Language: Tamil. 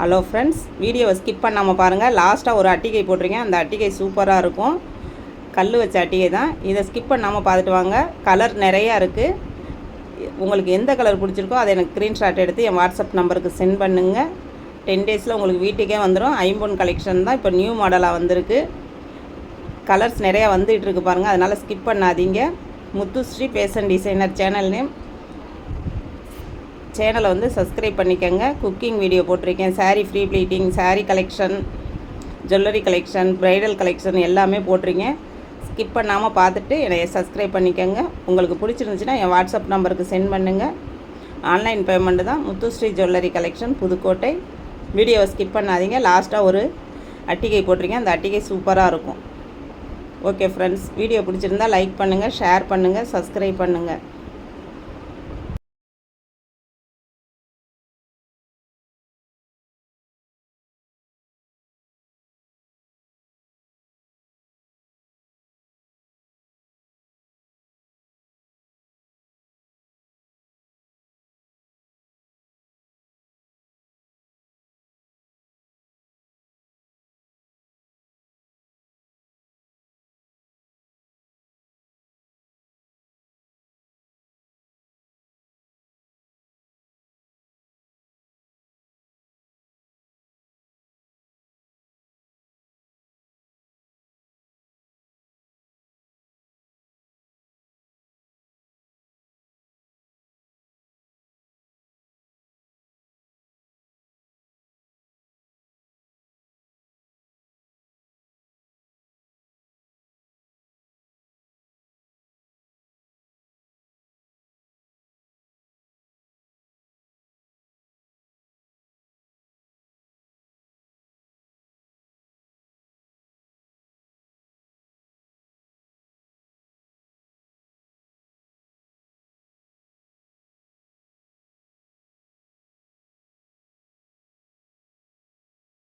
ஹலோ ஃப்ரெண்ட்ஸ் வீடியோவை ஸ்கிப் பண்ணாமல் பாருங்கள் லாஸ்ட்டாக ஒரு அட்டிகை போட்டிருக்கேன். அந்த அட்டிகை சூப்பராக இருக்கும். கல் வச்ச அட்டிகை தான். இதை ஸ்கிப் பண்ணாமல் பார்த்துட்டு வாங்க. கலர் நிறையா இருக்குது உங்களுக்கு எந்த கலர் பிடிச்சிருக்கோ அதை எனக்கு ஸ்க்ரீன்ஷாட் எடுத்து என் வாட்ஸ்அப் நம்பருக்கு சென்ட் பண்ணுங்கள் டென் டேஸில் உங்களுக்கு வீட்டுக்கே வந்துடும் ஐம்பொன் கலெக்ஷன் தான் இப்போ நியூ மாடலாக வந்திருக்கு. கலர்ஸ் நிறையா வந்துகிட்டு இருக்கு பாருங்கள் அதனால் ஸ்கிப் பண்ணாதீங்க. Muthusri fashion designer channel name சேனலை வந்து சப்ஸ்கிரைப் பண்ணிக்கோங்க. குக்கிங் வீடியோ போட்டிருக்கேன். Sari free pleating sari collection jewellery collection bridal collection எல்லாமே போட்டிருக்கேன். ஸ்கிப் பண்ணாமல் பார்த்துட்டு என்னை சப்ஸ்கிரைப் பண்ணிக்கோங்க. உங்களுக்கு பிடிச்சிருந்துச்சுன்னா என் வாட்ஸ்அப் நம்பருக்கு சென்ட் பண்ணுங்கள் ஆன்லைன் பேமெண்ட்டு தான் முத்துஸ்ரீ ஜுவல்லரி கலெக்ஷன் புதுக்கோட்டை. வீடியோவை ஸ்கிப் பண்ணாதீங்க. லாஸ்ட்டாக ஒரு அட்டிகை போட்டிருக்கேன். அந்த அட்டிகை சூப்பராக இருக்கும். ஓகே ஃப்ரெண்ட்ஸ் வீடியோ பிடிச்சிருந்தா லைக் பண்ணுங்கள் ஷேர் பண்ணுங்கள் சப்ஸ்கிரைப் பண்ணுங்கள்